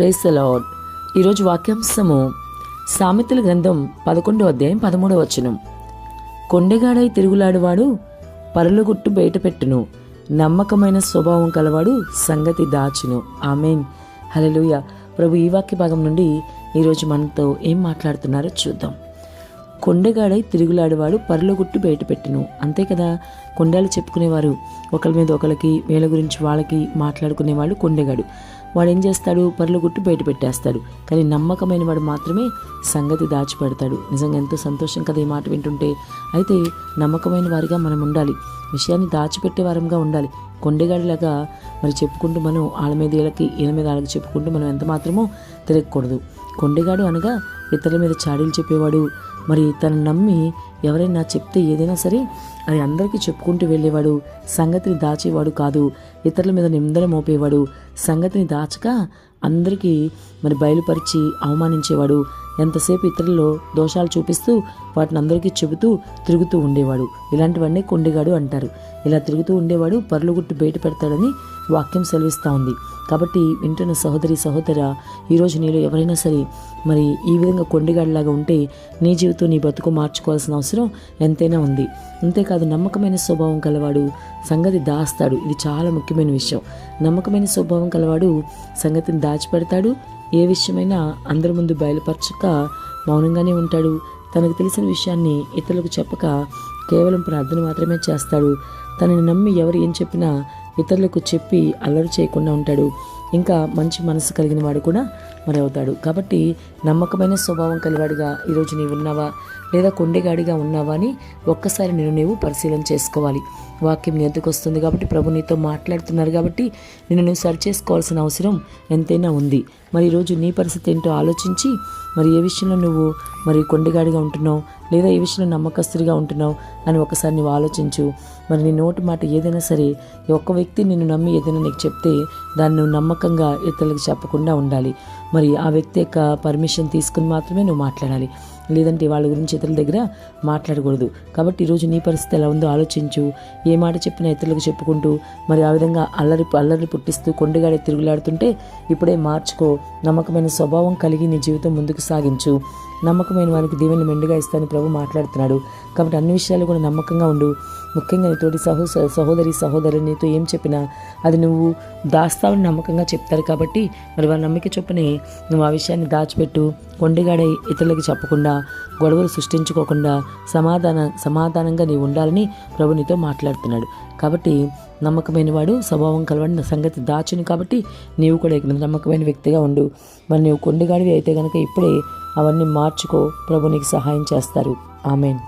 Praise lord ఈరోజు వాక్యాంశము సామెతల గ్రంథం పదకొండో అధ్యాయం పదమూడవ వచనం. కొండెగాడై తిరుగులాడువాడు పరులగుట్టు బయటపెట్టును నమ్మకమైన స్వభావం కలవాడు సంగతి దాచును. ఆమెన్. హలలుయ ప్రభు ఈ వాక్య భాగం నుండి ఈరోజు మనతో ఏం మాట్లాడుతున్నారో చూద్దాం. కొండగాడై తిరుగులాడేవాడు పరులగుట్టు బయటపెట్టును అంతే కదా? కొండలు చెప్పుకునేవారు. ఒకరి మీద ఒకరికి వేల గురించి వాళ్ళకి మాట్లాడుకునేవాడు కొండగాడు. వాడు ఏం చేస్తాడు పరలోగుట్టు బయట పెట్టేస్తాడు. కానీ నమ్మకమైన వాడు మాత్రమే సంగతి దాచిపెడతాడు. నిజంగా ఎంతో సంతోషం కదా ఈ మాట వింటుంటే. అయితే నమ్మకమైన వారిగా మనం ఉండాలి. విషయాన్ని దాచిపెట్టే వారంగా ఉండాలి. కొండగాడిలాగా మరి చెప్పుకుంటూ మనం వాళ్ళ మీద వీళ్ళకి మీద వాళ్ళకి చెప్పుకుంటూ మనం ఎంత మాత్రమో తిరగకూడదు. కొండగాడు అనగా ఇతరుల మీద చాడీలు చెప్పేవాడు. మరి తను నమ్మి ఎవరైనా చెప్తే ఏదైనా సరే అది అందరికీ చెప్పుకుంటూ వెళ్ళేవాడు. సంగతిని దాచేవాడు కాదు. ఇతరుల మీద నిందన మోపేవాడు. సంగతిని దాచక అందరికీ మరి బయలుపరిచి అవమానించేవాడు. ఎంతసేపు ఇతరుల్లో దోషాలు చూపిస్తూ వాటిని అందరికీ చెబుతూ తిరుగుతూ ఉండేవాడు. ఇలాంటివన్నీ కొండిగాడు అంటారు. ఇలా తిరుగుతూ ఉండేవాడు పర్లుగుట్టు బయట పెడతాడని వాక్యం సెలవిస్తూ ఉంది. కాబట్టి వింటున్న సహోదరి సహోదర ఈరోజు నీలో ఎవరైనా సరే మరి ఈ విధంగా కొండగాడిలాగా ఉంటే నీ జీవితం నీ బతుకు మార్చుకోవాల్సిన అవసరం ఎంతైనా ఉంది. అంతేకాదు నమ్మకమైన స్వభావం కలవాడు సంగతి దాస్తాడు. ఇది చాలా ముఖ్యమైన విషయం. నమ్మకమైన స్వభావం కలవాడు సంగతిని దాచిపెడతాడు. ఏ విషయమైనా అందరి ముందు బయలుపరచక మౌనంగానే ఉంటాడు. తనకు తెలిసిన విషయాన్ని ఇతరులకు చెప్పక కేవలం ప్రార్థన మాత్రమే చేస్తాడు. తనని నమ్మి ఎవరు ఏం చెప్పినా ఇతరులకు చెప్పి అల్లరి చేయకుండా ఉంటాడు. ఇంకా మంచి మనసు కలిగిన వాడు కూడా మరి అవుతాడు కాబట్టి నమ్మకమైన స్వభావం కలివాడిగా ఈరోజు నీవు ఉన్నావా లేదా కొండెగాడిగా ఉన్నావా అని ఒక్కసారి నేను నీవు పరిశీలన చేసుకోవాలి. వాక్యం నీ ఎందుకు వస్తుంది కాబట్టి ప్రభు నీతో మాట్లాడుతున్నారు కాబట్టి నేను నువ్వు సరి చేసుకోవాల్సిన అవసరం ఎంతైనా ఉంది. మరి ఈరోజు నీ పరిస్థితి ఏంటో ఆలోచించి మరి ఏ విషయంలో నువ్వు మరి కొండగాడిగా ఉంటున్నావు లేదా ఏ విషయంలో నమ్మకస్తుడిగా ఉంటున్నావు అని ఒకసారి నువ్వు ఆలోచించు. మరి నీ నోటి మాట ఏదైనా సరే ఒక్క వ్యక్తి నిన్ను నమ్మి ఏదైనా నీకు చెప్తే దాన్ని నువ్వు నమ్మకంగా ఇతరులకు చెప్పకుండా ఉండాలి. మరి ఆ వ్యక్తి యొక్క పర్మిషన్ తీసుకుని మాత్రమే నువ్వు మాట్లాడాలి. లేదంటే వాళ్ళ గురించి ఇతరుల దగ్గర మాట్లాడకూడదు. కాబట్టి ఈరోజు నీ పరిస్థితి ఎలా ఉందో ఆలోచించు. ఏ మాట చెప్పినా ఇతరులకు చెప్పుకుంటూ మరి ఆ విధంగా అల్లరి అల్లరి పుట్టిస్తూ కొండగాడి తిరుగులాడుతుంటే ఇప్పుడే మార్చుకో. నమ్మకమైన స్వభావం కలిగి నీ జీవితం ముందుకు సాగించు. నమ్మకమైన వారికి దీవెని మెండుగా ఇస్తానని ప్రభు మాట్లాడుతున్నాడు. కాబట్టి అన్ని విషయాలు కూడా నమ్మకంగా ఉండు. ముఖ్యంగా నీతోటి సహో సహోదరి సహోదరునితో ఏం చెప్పినా అది నువ్వు దాస్తావని నమ్మకంగా చెప్తారు. కాబట్టి మరి వారి నమ్మిక చొప్పునే నువ్వు ఆ విషయాన్ని దాచిపెట్టు. కొండగాడే ఇతరులకు చెప్పకుండా గొడవలు సృష్టించుకోకుండా సమాధాన సమాధానంగా నీవు ఉండాలని ప్రభు నీతో మాట్లాడుతున్నాడు. కాబట్టి నమ్మకమైన వాడు స్వభావం కలవాడి సంగతి దాచుని కాబట్టి నీవు కూడా ఇక్కడ నమ్మకమైన వ్యక్తిగా ఉండు. మరి నీవు కొండగాడివి అయితే కనుక ఇప్పుడే అవన్నీ మార్చుకో. ప్రభు నీకు సహాయం చేస్తారు. ఆమెన్.